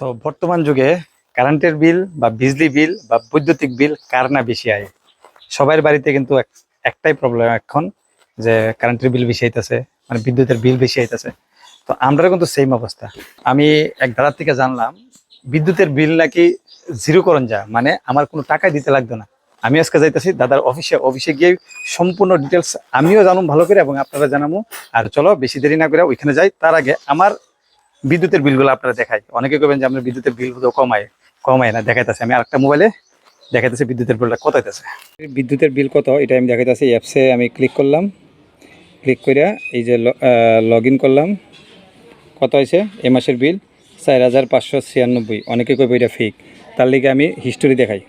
তো বর্তমান যুগে কারেন্টের বিল বা বিজলি বিল বা বৈদ্যুতিক বিল কার না বেশি আয়? সবার বাড়িতে কিন্তু এক- একটাই প্রবলেম এখন যে কারেন্টের বিল বেশি আইতেছে মানে বিদ্যুতের বিল বেশি আইতেছে। তো আমরা কিন্তু সেম অবস্থা। আমি এক দাদার থেকে জানলাম, বিদ্যুতের বিল নাকি জিরো করণ যা মানে আমার কোনো টাকাই দিতে লাগতো না। আমি আজকে যাইতেছি দাদার অফিসে অফিসে গিয়ে সম্পূর্ণ ডিটেলস আমিও জানুম ভালো করে এবং আপনারা জানাব আর চলো, বেশি দেরি না করে ওইখানে যাই। তার আগে আমার বিদ্যুতের বিলগুলো আপনারা দেখাই। অনেকে কবেন যে আপনার বিদ্যুতের বিল তো কমায় কমায় না দেখাইতেছে। আমি আরেকটা মোবাইলে দেখাইতেছে বিদ্যুতের বিলটা কত হইতেছে। বিদ্যুতের বিল কত? এটা আমি দেখাইতেছি অ্যাপসে আমি ক্লিক করলাম। ক্লিক করে এই যে লগ করলাম। কত হয়েছে এ মাসের বিল চার হাজার পাঁচশো ছিয়ানব্বই। অনেকে কইব এটা ফিক তার লিগে আমি হিস্টোরি দেখাই।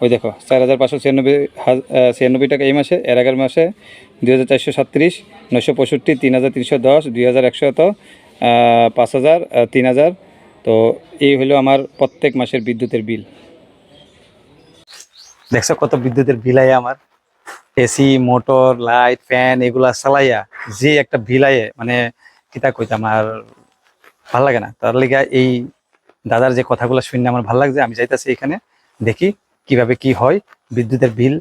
ওই দেখো চার হাজার পাঁচশো ছিয়ানব্বই হাজ- আহ, ছিয়ানব্বই টাকা এই মাসে এর আগের মাসে দুই হাজার চারশো সাতত্রিশ নশো পঁয়ষট্টি তিন হাজার তিনশো দশ দুই হাজার একশত পাঁচ হাজার তিন হাজার। তো এই হলো আমার প্রত্যেক মাসের বিদ্যুতের বিল। দেখছ কত বিদ্যুতের বিল আয় আমার? এসি মোটর লাইট ফ্যান এগুলা চালাইয়া যে একটা বিল আয়ে মানে কিতা কইতাম আর ভালো লাগে না। তার লিগা এই দাদার যে কথাগুলো শুনে আমার ভালো লাগছে, আমি যাইতাছি এখানে, দেখি কীভাবে কি হয়, বিদ্যুতের বিল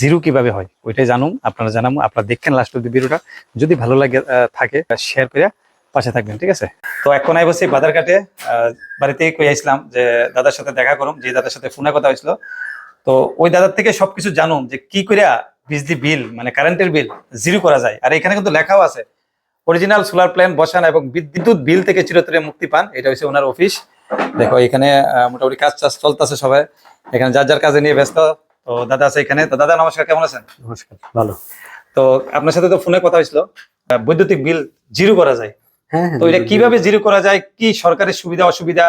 জিরো কীভাবে হয়, ওইটাই জানুম, আপনারা জানাব আপনারা দেখেন লাস্ট অব্দি ভিডিওটা যদি ভালো লাগে থাকে শেয়ার করে পাশে থাকবেন ঠিক আছে? তো এখন আই বসে বাজার কাটে বাড়িতে কই আসলাম যে দাদার সাথে দেখা করুম যে দাদার সাথে ফোনে কথা হয়েছিল। তো ওই দাদার থেকে সবকিছু জানুম যে কি করে বিজলি বিল মানে কারেন্টের বিল জিরো করা যায়। আর এখানে কিন্তু লেখাও আছে অরিজিনাল সোলার প্ল্যান বসান এবং বিদ্যুৎ বিল থেকে চিরতরে মুক্তি পান। এটা হচ্ছে ওনার অফিস। দেখো এখানে মোটামুটি কাজ টাজ চলতেছে সবাই। এখানে যার যার কাজে নিয়ে ব্যস্ত তো দাদা আছে এখানে। তো দাদা নমস্কার কেমন আছেন? নমস্কার ভালো। তো আপনার সাথে তো ফোনে কথা হয়েছিল বৈদ্যুতিক বিল জিরো করা যায়। তো এটা কীভাবে জিরো করা যায়? কি সরকারের সুবিধা অসুবিধা?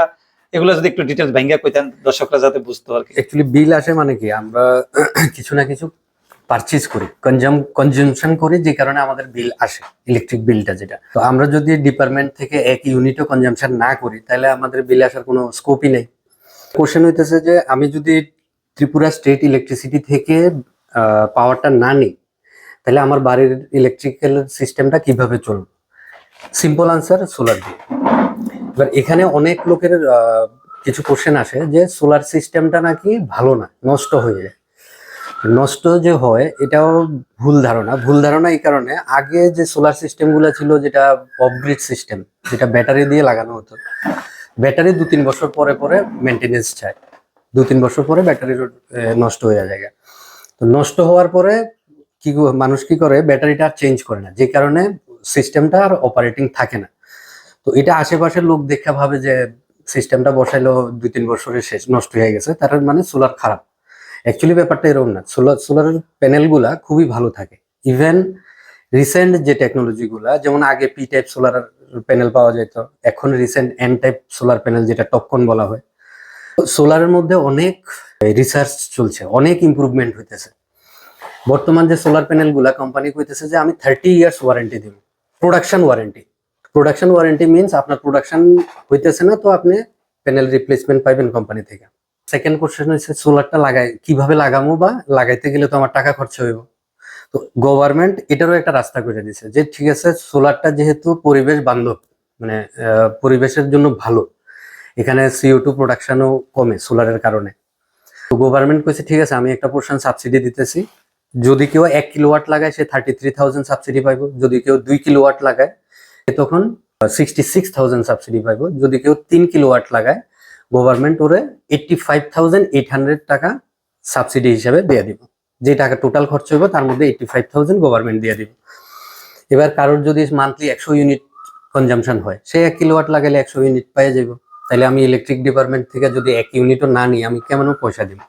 এগুলো যদি একটু ডিটেলস ভাঙ্গা কইতেন দর্শকরা যাতে বুঝতো আর কি। অ্যাকচুয়ালি বিল আসে মানে কি আমরা কিছু না কিছু পারচেজ করি কনজাম কনজামশন করি যে কারণে আমাদের বিল আসে ইলেকট্রিক বিলটা যেটা। তো আমরা যদি ডিপার্টমেন্ট থেকে এক ইউনিটও কনজামশন না করি তাহলে আমাদের বিল আসার কোনো স্কোপই নেই। কোশ্চেন হইতেছে যে আমি যদি ত্রিপুরা স্টেট ইলেকট্রিসিটি থেকে পাওয়ারটা না নিই তাহলে আমার বাড়ির ইলেকট্রিক্যাল সিস্টেমটা কীভাবে চলবে? সিম্পল আনসার সোলার দিয়ে। এবার এখানে অনেক লোকের কিছু কোশ্চেন আসে যে সোলার সিস্টেমটা নাকি ভালো না, নষ্ট হয়ে যায়। নষ্ট যে হয়, এটাও ভুল ধারণা। ভুল ধারণা এই কারণে আগে যে সোলার সিস্টেমগুলো ছিল, যেটা অফগ্রিড সিস্টেম যেটা ব্যাটারি দিয়ে লাগানো হতো ব্যাটারি দু তিন বছর পরে পরে মেনটেনেন্স চায়। দু তিন বছর পরে ব্যাটারি নষ্ট হয়ে যায়। তো নষ্ট হওয়ার পরে কি মানুষ কি করে ব্যাটারিটা আর চেঞ্জ করে না। যে কারণে সিস্টেমটা আর অপারেটিং থাকে না। তো এটা আশেপাশের লোক দেখে ভাবে যে সিস্টেমটা বসাইলো দুই তিন বছরের শেষ, নষ্ট হয়ে গেছে, তার মানে সোলার খারাপ। অ্যাকচুয়ালি ব্যাপারটা এরকম না সোলার সোলারের প্যানেলগুলা খুবই ভালো থাকে। ইভেন রিসেন্ট যে টেকনোলজিগুলা যেমন আগে পি টাইপ সোলার প্যানেল পাওয়া যেত, এখন recent N type solar panel যেটা টপকন বলা হয় সোলারের মধ্যে অনেক রিসার্চ চলছে, অনেক ইমপ্রুভমেন্ট হইতেছে। বর্তমান যে সোলার প্যানেলগুলা কোম্পানি কইতেছে যে আমি থার্টি ইয়ার্স ওয়ারেন্টি দিব। Production warranty production warranty means আপনার প্রোডাকশন হইতেছে না, তো আপনি প্যানেল রিপ্লেসমেন্ট পাইবেন কোম্পানি থেকে। সেকেন্ড কোশ্চেন হচ্ছে সোলারটা লাগাই, কীভাবে লাগামো বা লাগাইতে গেলে তো আমার টাকা খরচ হইব? তো গভর্নমেন্ট এটারও একটা রাস্তা করে দিছে যে, ঠিক আছে সোলারটা যেহেতু পরিবেশ বান্ধব মানে পরিবেশের জন্য ভালো, এখানে সিও টু প্রোডাকশনও কমে সোলারের কারণে। তো গভর্নমেন্ট কইছে, ঠিক আছে, আমি একটা পোর্শন সাবসিডি দিতেছি যদি কেউ এক কিলোওয়াট লাগায়, সে থার্টি থ্রি থাউজেন্ড সাবসিডি পাইবো। যদি কেউ দুই কিলোওয়াট লাগায় তখন সিক্সটি সিক্স থাউজেন্ড সাবসিডি পাইবো। যদি কেউ তিন কিলোওয়াট লাগায় গভর্নমেন্ট ওরে eighty five thousand eight hundred টাকা সাবসিডি হিসাবে দিয়ে দিব। যে টাকা টোটাল খরচ হবে তার মধ্যে এইটটি ফাইভ থাউজেন্ড গভর্নমেন্ট দিয়ে দিব। এবার কারোর যদি মান্থলি একশো ইউনিট কনজামশন হয়, সে এক কিলোওয়াট লাগালে একশো ইউনিট পেয়ে যাব তাহলে আমি ইলেকট্রিক ডিপার্টমেন্ট থেকে যদি এক ইউনিটও না নিই, আমি কেমন পয়সা দিব?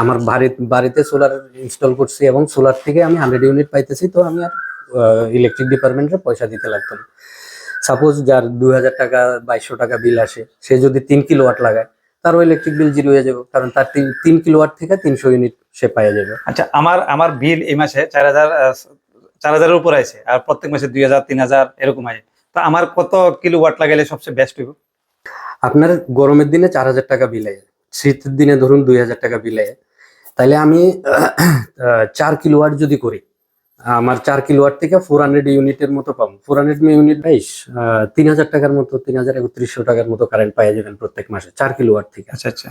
আমার বাড়ি বাড়িতে সোলার ইনস্টল করছি এবং সোলার থেকে আমি হান্ড্রেড ইউনিট পাইতেছি তো আমি আর ইলেকট্রিক ডিপার্টমেন্টের পয়সা দিতে লাগতো না। সাপোজ যার দুই হাজার টাকা বাইশশো টাকা বিল আসে সে যদি তিন কিলোওয়াট লাগায় তারও ইলেকট্রিক বিল জিরো হয়ে যাবে কারণ তার তিন তিন কিলোওয়াট থেকে তিনশো ইউনিট সে পাইয়া যাবে। আচ্ছা আমার আমার বিল এই মাসে চার হাজার চার হাজারের উপর আছে আর প্রত্যেক মাসে দুই হাজার তিন হাজার এরকম আছে তা আমার কত কিলো ওয়াট লাগাইলে সবচেয়ে বেস্ট হইব? আপনার গরমের দিনে চার হাজার টাকা বিল আয় শীতের দিনে ধরুন দুই হাজার টাকা বিলে তাহলে আমি চার কিলোওয়াট যদি করি আমার চার কিলোয়াট থেকে ফোর হান্ড্রেড ইউনিটের মতো পাবো। ফোর হান্ড্রেড ইউনিট বাইশ তিন হাজার টাকার মতো তিন হাজার একত্রিশশো টাকার মতো কারেন্ট পাওয়া যাবেন প্রত্যেক মাসে চার কিলোয়াট থেকে। আচ্ছা আচ্ছা।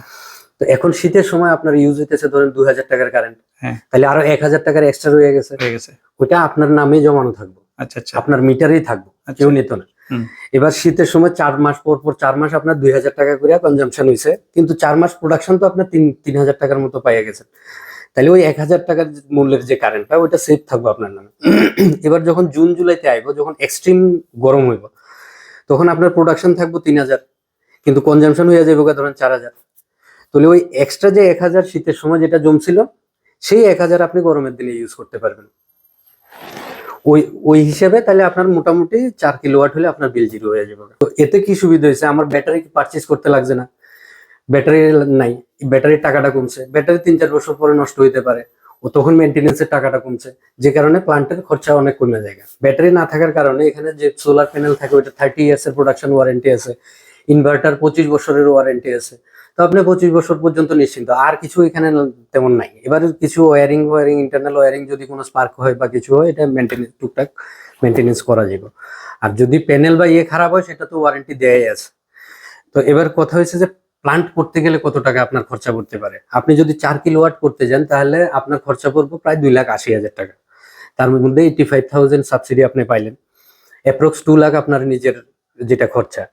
তো এখন শীতের সময় আপনার ইউজ হইতেছে ধরেন দুই হাজার টাকার কারেন্ট হ্যাঁ। তাহলে আরও এক হাজার টাকার এক্সট্রা রয়ে গেছে। গেছে। ওটা আপনার নামে জমানো থাকব। আচ্ছা আচ্ছা। আপনার মিটারেই থাকব। আচ্ছা। কেউ নিত না। এবার শীতের সময় চার মাস পর পর চার মাস আপনার দুই হাজার টাকা করে কনজামশন হয়েছে কিন্তু চার মাস প্রোডাকশন তো আপনার তিন তিন হাজার টাকার মতো পাইয়া গেছেন তাহলে ওই এক হাজার টাকার মূল্যের যে কারেন্টটা ওইটা সেভ থাকবে আপনার নামে। এবার যখন জুন, জুলাইতে আইব, যখন এক্সট্রিম গরম হইব, তখন আপনার প্রোডাকশন থাকব তিন হাজার। কিন্তু কনজামশন হয়ে যাবে ধরেন চার হাজার। তাহলে ওই এক্সট্রা যে এক হাজার শীতের সময় যেটা জমছিল, সেই এক হাজার আপনি গরমের দিনে ইউজ করতে পারবেন। ওই ওই হিসেবে তাহলে আপনার মোটামুটি চার কিলোওয়াট হলে আপনার বিল জিরো হয়ে যাবে। তো এতে কি সুবিধা হয়েছে? আমার ব্যাটারি পারচেজ করতে লাগছে না? ব্যাটারি নাই। ব্যাটারির টাকাটা কমছে। ব্যাটারি তিন চার বছর পরে নষ্ট হইতে পারে। ও তখন মেনটেনেন্সের টাকাটা কমছে। যে কারণে প্লান্টের খরচা অনেক কমে যায়। ব্যাটারি না থাকার কারণে এখানে যে সোলার প্যানেল থাকে, ওইটা থার্টি ইয়ার্স এর প্রোডাকশন ওয়ারেন্টি আছে। ইনভার্টার পঁচিশ বছরের ওয়ারেন্টি আছে। তো আপনি পঁচিশ বছর পর্যন্ত নিশ্চিন্ত। আর কিছু এখানে তেমন নাই। এবার কিছু ওয়ারিং ওয়ারিং ইন্টারনাল ওয়ারিং যদি কোনো স্পার্ক হয় বা কিছু হয়, এটা মেনটেনেন্স টুকটাক মেনটেনেন্স করা যাবে আর যদি প্যানেল বা ইয়ে খারাপ হয়, সেটা তো ওয়ারেন্টি দেয়াই আছে। তো এবার কথা হয়েছে যে প্লান্ট করতে গেলে কত টাকা আপনার খরচা পড়তে পারে? আপনি যদি চার কিলোওয়াট করতে যান, তাহলে আপনার খরচা পড়বে প্রায় দুই লাখ আশি হাজার টাকা। তার মধ্যে এইটি ফাইভ থাউজেন্ড সাবসিডি আপনি পাইলেন। অ্যাপ্রক্স টু লাখ আপনার নিজের যেটা খরচা।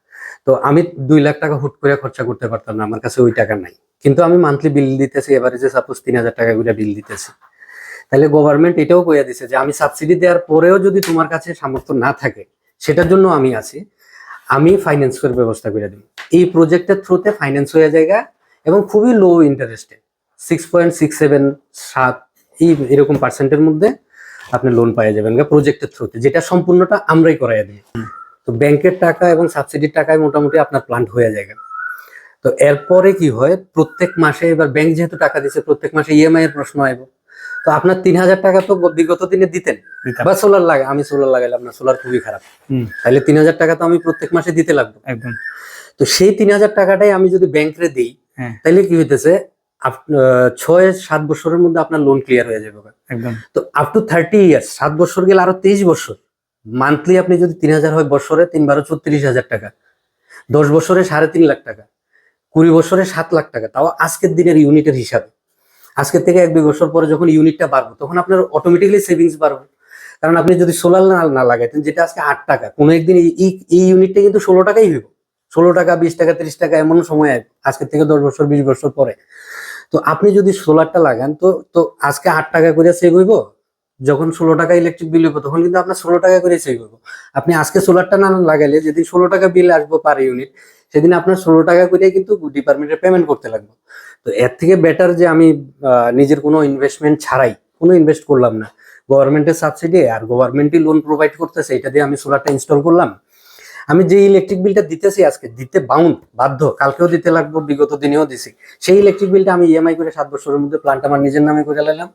তো আমি দুই লাখ টাকা হুট করে খরচা করতে পারতাম না, আমার কাছে ওই টাকা নাই। কিন্তু আমি মান্থলি বিল দিতেছি এভারেজে সাপোজ তিন হাজার টাকা করে বিল দিতেছি। তাহলে গভর্নমেন্ট এটাও কইয়া দিছে যে, আমি সাবসিডি দেওয়ার পরেও যদি তোমার কাছে সামর্থ্য না থাকে, সেটার জন্য আমি আছি, আমি ফাইন্যান্স করে ব্যবস্থা করে দিব। এই প্রজেক্টের থ্রুতে ফাইন্যান্স হয়ে জায়গা এবং খুবই লো ইন্টারেস্টে সিক্স পয়েন্ট সিক্স সেভেন সাত, এই এরকম পার্সেন্টের মধ্যে আপনি লোন পাওয়া যাবেন প্রজেক্টের থ্রুতে যেটা সম্পূর্ণটা আমরাই করাই দিই তো ব্যাংকের টাকা এবং সাবসিডির টাকায় মোটামুটি আপনার প্লান্ট হয়ে যায় তো এরপরে কি হয় প্রত্যেক মাসে এবার ব্যাংক যেহেতু টাকা দিচ্ছে প্রত্যেক মাসে ইএমআই এর প্রশ্ন আইব। তো আপনার তিন হাজার টাকা তো বিগত দিনে দিতেন বা সোলার লাগে আমি সোলার লাগাইলাম না সোলার খুবই খারাপ। তাহলে তিন হাজার টাকা তো আমি প্রত্যেক মাসে দিতে লাগবো। একদম। তো সেই তিন হাজার টাকাটাই আমি যদি ব্যাংকে দিই হ্যাঁ। তাহলে কি হইতেছে ছয় সাত বছরের মধ্যে আপনার লোন ক্লিয়ার হয়ে যাবে। একদম। তো আপ টু থার্টি ইয়ার্স সাত বছর গেলে আরও তেইশ বছর। মান্থলি আপনি যদি তিন হাজার হয় বছরে তিন বারো ছত্রিশ হাজার টাকা। দশ বছরে সাড়ে তিন লাখ টাকা। কুড়ি বছরে সাত লাখ টাকা। তাও আজকের দিনের ইউনিটের হিসাবে। আজকের থেকে এক দুই বছর পরে যখন ইউনিটটা বাড়বে, তখন আপনার অটোমেটিক্যালি সেভিংস বাড়বে। কারণ আপনি যদি সোলার না লাগাইতেন, যেটা আজকে আট টাকা, কোনো একদিন এই- ইউনিটটা কিন্তু ষোলো টাকাই হইব। ষোলো টাকা, বিশ টাকা, তিরিশ টাকা এমন সময় আজকের থেকে দশ বছর, বিশ বছর পরে। তো আপনি যদি সোলারটা লাগান, তো তো আজকে আট টাকা করে সেভ হইব যখন ষোলো টাকা ইলেকট্রিক বিল হইব, তখন কিন্তু আপনার ষোলো টাকা করে সেভ হইব। আপনি আজকে সোলারটা না লাগাইলে, যেদিন ষোলো টাকা বিল আসব পার ইউনিট সেদিন আপনার ষোলো টাকা করে কিন্তু ডিপার্টমেন্টে পেমেন্ট করতে লাগবে। তো এর থেকে বেটার যে আমি নিজের কোনো ইনভেস্টমেন্ট ছাড়াই, কোনো ইনভেস্ট করলাম না। গভর্নমেন্টের সাবসিডি আর গভর্নমেন্টই লোন প্রোভাইড করতেছে, এটা দিয়ে আমি সোলারটা ইনস্টল করলাম। আমি যে ইলেকট্রিক বিলটা দিতেছি আজকে, দিতে বাউন্ড বাধ্য, কালকেও দিতে লাগবো, বিগত দিনেও দিছি। সেই ইলেকট্রিক বিলটা আমি ইএমআই করে সাত বছরের মধ্যে প্লান্ট আমার নিজের নামে করে নিলাম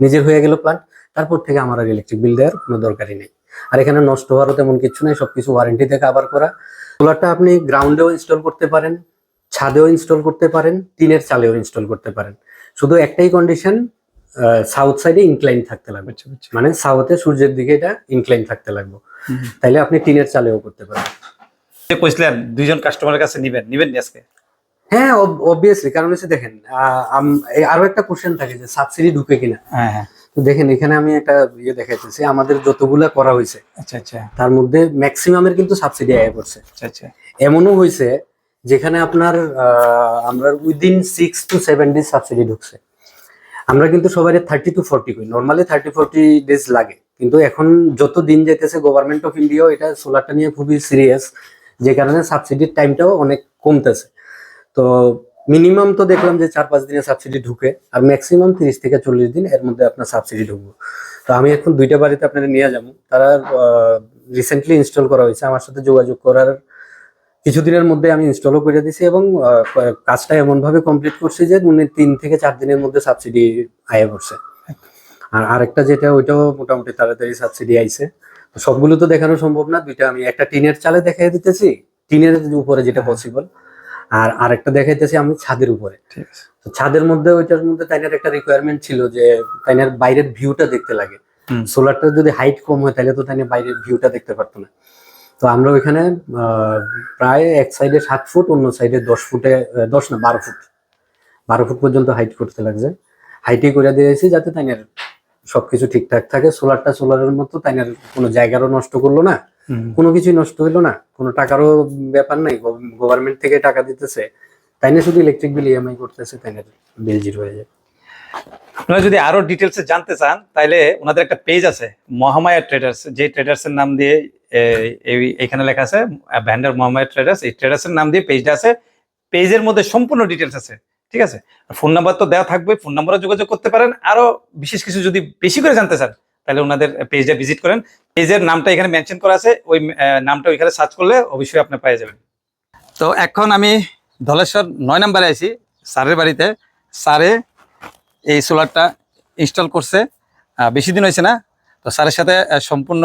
নিজের হয়ে গেল প্লান্ট তারপর থেকে আমার আর ইলেকট্রিক বিল দেওয়ার কোনো দরকারই নেই। আর এখানে নষ্ট হওয়ারও তেমন কিছু নেই সবকিছু ওয়ারেন্টি থেকে আবার করা। সোলারটা আপনি গ্রাউন্ডেও ইনস্টল করতে পারেন ছাদেও ইনস্টল করতে পারেন টিনের চালেও ইনস্টল করতে পারেন। শুধু একটাই কন্ডিশন সাউথ সাইডে ইনক্লাইন থাকতে লাগবে। বুঝছি বুঝছি মানে সাউথে সূর্যের দিকে এটা ইনক্লাইন থাকতে লাগবে। তাইলে আপনি টিনের চালেও করতে পারেন। কইছিলেন দুইজন কাস্টমারের কাছে নিবেন নিবেন আজকে? হ্যাঁ অবভিয়াসলি কারণ হচ্ছে দেখেন আরও একটা কোশ্চেন থাকে যে সাবসিডি ঢুকে কিনা। হ্যাঁ হ্যাঁ। তো দেখেন এখানে আমি একটা ইয়ে দেখাইতেছি। আমাদের যতগুলা করা হয়েছে আচ্ছা আচ্ছা। তার মধ্যে ম্যাক্সিমামের কিন্তু সাবসিডি আয় করছে। আচ্ছা আচ্ছা। এমনও হয়েছে যেখানে আপনার আমরা within six to seven days subsidy ঢুকছে। আমরা কিন্তু সবাই থার্টি টু ফোর্টি করি। নর্মালি থার্টি ফোর্টি ডেজ লাগে। কিন্তু এখন যত দিন যেতেছে গভর্নমেন্ট অফ ইন্ডিয়াও এটা সোলারটা নিয়ে খুবই সিরিয়াস যে কারণে সাবসিডির টাইমটাও অনেক কমতেছে। তো মিনিমাম তো দেখলাম যে চার পাঁচ দিনে সাবসিডি ঢুকে আর ম্যাক্সিমাম তিরিশ থেকে চল্লিশ দিন এর মধ্যে আপনার সাবসিডি ঢুকবো। তো আমি এখন দুইটা বাড়িতে আপনাদের নিয়ে যাব। তারা রিসেন্টলি ইনস্টল করা হয়েছে। আমার সাথে যোগাযোগ করার কিছুদিনের মধ্যে আমি ইনস্টলও করে দিছি এবং কাজটা এমন ভাবে কমপ্লিট করছি যে উনি তিন থেকে চার দিনের মধ্যে সাবসিডি আয় করছে আর আরেকটা যেটা ওইটাও মোটামুটি তাড়াতাড়ি সাবসিডি আইছে। তো সবগুলো তো দেখানো সম্ভব না। দুইটা আমি একটা টিনের চালে দেখাই দিতেছি। টিনের উপরে যেটা পসিবল আর আরেকটা দেখাইতেছি আমি ছাদের উপরে। ছাদের মধ্যে ওইটার মধ্যে তাইনার একটা রিকোয়ারমেন্ট ছিল যে তাইনার বাইরের ভিউটা দেখতে লাগে। সোলারটা যদি হাইট কম হয় তাহলে তো তাই বাইরের ভিউটা দেখতে পারতো না। তো আমরা ওইখানে আহ, প্রায় এক সাইডে সাত ফুট অন্য সাইডে দশ ফুটে দশ না বারো ফুট। বারো ফুট পর্যন্ত হাইট করতে লাগছে। হাইটে করে দিয়েছি যাতে তাইনের সবকিছু ঠিকঠাক থাকে। সোলারটা সোলারের মতো তাইনের কোনো জায়গারও নষ্ট করল না। কোনো কিছুই নষ্ট হইল না কোনো টাকারও ব্যাপার নাই গভর্নমেন্ট থেকে টাকা দিতেছে তাই না শুধু ইলেকট্রিক বিল ইএমআই করতেছে তাই না বিল জিরো হয়ে যায়। আপনারা যদি আরও ডিটেলসে জানতে চান তাহলে ওনাদের একটা পেজ আছে মহামায়া ট্রেডার্স যে ট্রেডার্স এর নাম দিয়ে এখানে লেখা আছে ভ্যান্ডার মহামায়া ট্রেডার্স এই ট্রেডার্স এর নাম দিয়ে পেজটা আছে পেজের মধ্যে সম্পূর্ণ ডিটেলস আছে ঠিক আছে? ফোন নাম্বার তো দেওয়া থাকবে ফোন নাম্বারে যোগাযোগ করতে পারেন। আরও বিশেষ কিছু যদি বেশি করে জানতে চান তাহলে ওনাদের পেজে ভিজিট করেন। পেজের নামটা এখানে মেনশন করা আছে ওই নামটা ওইখানে সার্চ করলে অবশ্যই আপনি পেয়ে যাবেন। তো এখন আমি ধলেশ্বর নয় নম্বরে আছি স্যারের বাড়িতে। স্যারে এই সোলারটা ইনস্টল করছে। বেশি দিন হয়েছে না। তো স্যারের সাথে সম্পূর্ণ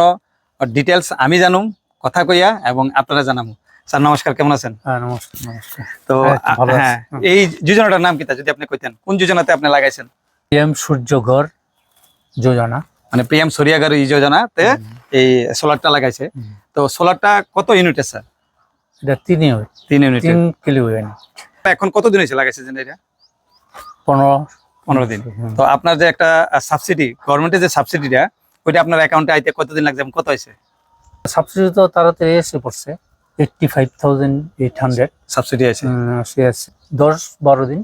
ডিটেলস আমি জানুম কথা কইয়া এবং আপনারা জানাব স্যার নমস্কার কেমন আছেন? হ্যাঁ নমস্কার নমস্কার। তো হ্যাঁ। হ্যাঁ এই যোজনাটার নাম কি তা যদি আপনি কইতেন? কোন যোজনাতে আপনি লাগাইছেন? পিএম সূর্যঘর যোজনা। মানে পিএম সরিয়াগার এই যোজনাতে এই সোলারটা লাগাইছে। তো সোলারটা কত ইউনিটের স্যার এটা তিন ইউনিট। তিন ইউনিটের তিন কিলো ইউনিট। এখন কত দিন হয়েছে লাগাইছে যেন এটা পনেরো। পনেরো দিন। তো আপনার যে একটা সাবসিডি গভর্নমেন্টের যে সাবসিডিটা ওইটা আপনার অ্যাকাউন্টে আইতে কতদিন লাগছে কত হয়েছে? সাবসিডি তো তাড়াতাড়ি এসে পড়ছে। Eighty five thousand eight hundred subsidy আছে। দশ বারো দিন।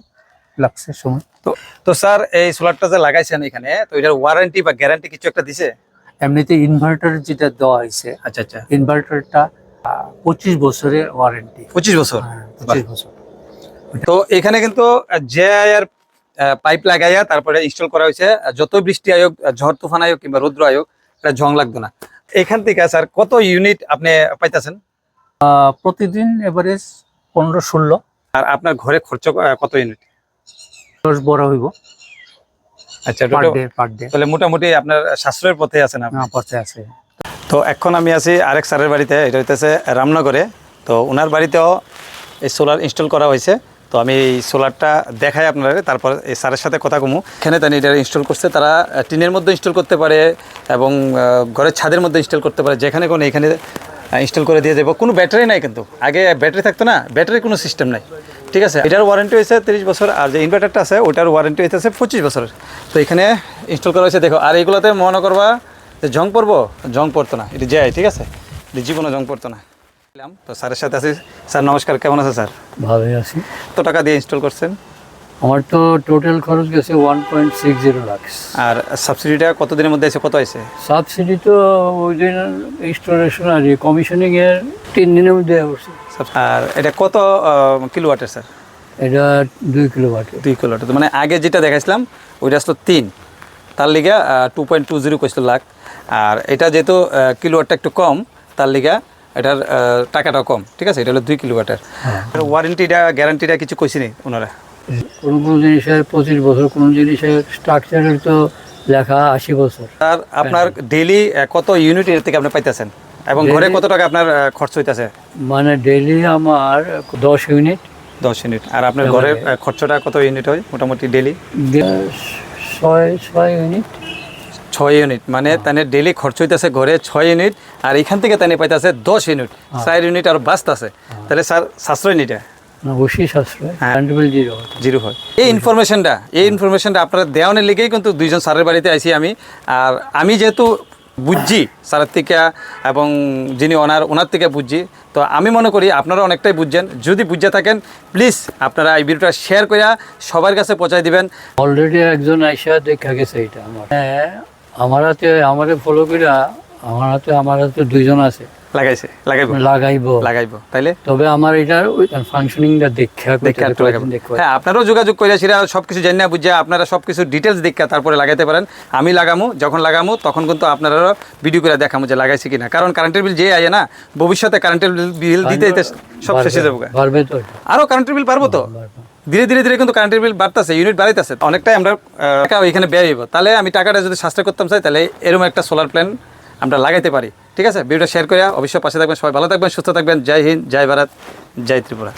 লাগছে সময়। তো তো স্যার এই সোলারটা যে লাগাইছেন এখানে তো এটার ওয়ারেন্টি বা গ্যারান্টি কিছু একটা দিছে? এমনিতে ইনভার্টার যেটা দেওয়া হয়েছে আচ্ছা আচ্ছা। ইনভার্টারটা পঁচিশ বছরের ওয়ারেন্টি পঁচিশ বছর? পঁচিশ বছর। তো এখানে কিন্তু জে এর পাইপ লাগাইয়া তারপরে ইনস্টল করা হয়েছে। যত বৃষ্টি আয়োগ ঝড় তুফান আয়োগ কিংবা রৌদ্র আয়োগ এটা ঝং লাগতো না। এখান থেকে স্যার কত ইউনিট আপনি পাইতেছেন? প্রতিদিন এভারেজ পনেরো ষোলো। আর আপনার ঘরে খরচ কত ইউনিট বড় হইব। আচ্ছা তাহলে মোটামুটি আপনার সাশ্রয়ের পথে আছেন আপনি? পথে আছে। তো এখন আমি আছি আরেক স্যারের বাড়িতে এটা হইতেছে রামনগরে। তো ওনার বাড়িতেও এই সোলার ইনস্টল করা হয়েছে। তো আমি এই সোলারটা দেখাই আপনারা তারপর এই স্যারের সাথে কথা কমু। এখানে তারা এটা ইনস্টল করছে তারা টিনের মধ্যে ইনস্টল করতে পারে এবং ঘরের ছাদের মধ্যে ইনস্টল করতে পারে যেখানে কোনো এখানে ইনস্টল করে দিয়ে যাব কোনো ব্যাটারি নাই কিন্তু। আগে ব্যাটারি থাকতো না ব্যাটারির কোনো সিস্টেম নাই। ঠিক আছে? এটার ওয়ারেন্টি হয়েছে তিরিশ বছর আর যে ইনভার্টারটা আছে ওটার ওয়ারেন্টি হইতেছে পঁচিশ বছরের। তো এখানে ইনস্টল করা হয়েছে দেখো আর এইগুলোতে মনে করবা যে জং পড়ব? জং পড়তো না। এটি যায় ঠিক আছে? এটা জীবনে জং পড়তো না। তো স্যারের সাথে আছি। স্যার নমস্কার। কেমন আছে স্যার? ভালোই আছি। কত টাকা দিয়ে ইনস্টল করছেন? আমার তো টোটাল খরচ গেছে one point six zero lakhs আর সাবসিডিটা কত দিনের মধ্যে এসে কত আছে সাবসিডি তো ওই দিন ইনস্টলেশন আর কমিশনিং এর তিন দিনের মধ্যে করছে আর এটা কত কিলো ওয়াটের স্যার এটা দুই কিলো ওয়াটের দুই কিলো ওয়াটের মানে আগে যেটা দেখাইছিলাম ওইটা আসলো তিন। তার লিগা টু পয়েন্ট টু জিরো কইছিল লাখ। আর এটা যেহেতু কিলো ওয়াটটা একটু কম তার লিগা এটার আহ, টাকাটাও কম। ঠিক আছে? এটা হলো দুই কিলো ওয়াটের ওয়ারেন্টিটা গ্যারান্টিটা কিছু কইছি নি ওনারা? কোনো কোনো জিনিসের পঁচিশ বছর কোনো জিনিসের স্ট্রাকচারের তো লেখা আশি বছর। আর আপনার ডেইলি কত ইউনিট এর থেকে আপনি পাইতেছেন? এবং ঘরে কত টাকা আপনার খরচ হইতেছে? মানে ডেইলি আমার দশ ইউনিট দশ ইউনিট আর আপনার ঘরের আহ, খরচটা কত ইউনিট হয় মোটামুটি ডেইলি ছয় ছয় ইউনিট ছয় ইউনিট মানে তানে ডেইলি খরচ হইতেছে ঘরে ছয় ইউনিট আর এখান থেকে তানে পাইতেছে দশ ইউনিট চার ইউনিট আর বাস্ত আছে তাহলে স্যার সাশ্রয় নিটা না সাশ্রয় হ্যাঁ। জিরো জিরো হয়। এই ইনফরমেশনটা এই ইনফরমেশনটা আপনারা দেওয়ানের লিগেই কিন্তু দুইজন স্যারের বাড়িতে আইছি আমি। আর আমি যেহেতু বুঝছি স্যারের থেকে এবং যিনি ওনার ওনার থেকে বুঝছি তো আমি মনে করি আপনারা অনেকটাই বুঝছেন। যদি বুঝে থাকেন প্লিজ আপনারা এই ভিডিওটা শেয়ার করে সবার কাছে পৌঁছায় দিবেন। অলরেডি একজন আইসা দেখা গেছে এটা আমার। হ্যাঁ আমার হাতে আমারে ফলো কইরা আমার হাতে আমার হাতে দুইজন আছে। লাগাইছে লাগাইবো? লাগাইবো। লাগাইবো। তাইলে? তবে আমার এটার ফাংশনিংটা দেখা দেখে একটু লাগাবো হ্যাঁ আপনারাও যোগাযোগ সেটা আপনারা তারপরে লাগাইতে পারেন। আমি লাগামো যখন লাগামো তখন কিন্তু আপনারা ভিডিও করে দেখামো যে লাগাইছি কিনা। কারণ কারেন্টের বিল যে আয় না ভবিষ্যতে কারেন্টের বিল দিতে দিতে সব শেষ হয়ে যাব গা। পারবে তো এটা। কারেন্টের বিল পারব তো? ধীরে ধীরে ধীরে কিন্তু কারেন্টের বিল বাড়তেছে ইউনিট বাড়াইতেছে। অনেকটাই আমরা টাকা এখানে ব্যয় হইব। তাহলে আমি টাকাটা যদি সাশ্রয় করতাম চাই তাহলে এরকম একটা সোলার প্ল্যান আমরা লাগাইতে পারি। ঠিক আছে? ভিডিওটা শেয়ার করে অবশ্যই পাশে থাকবেন। সবাই ভালো থাকবেন, সুস্থ থাকবেন। জয় হিন্দ, জয় ভারত, জয় ত্রিপুরা।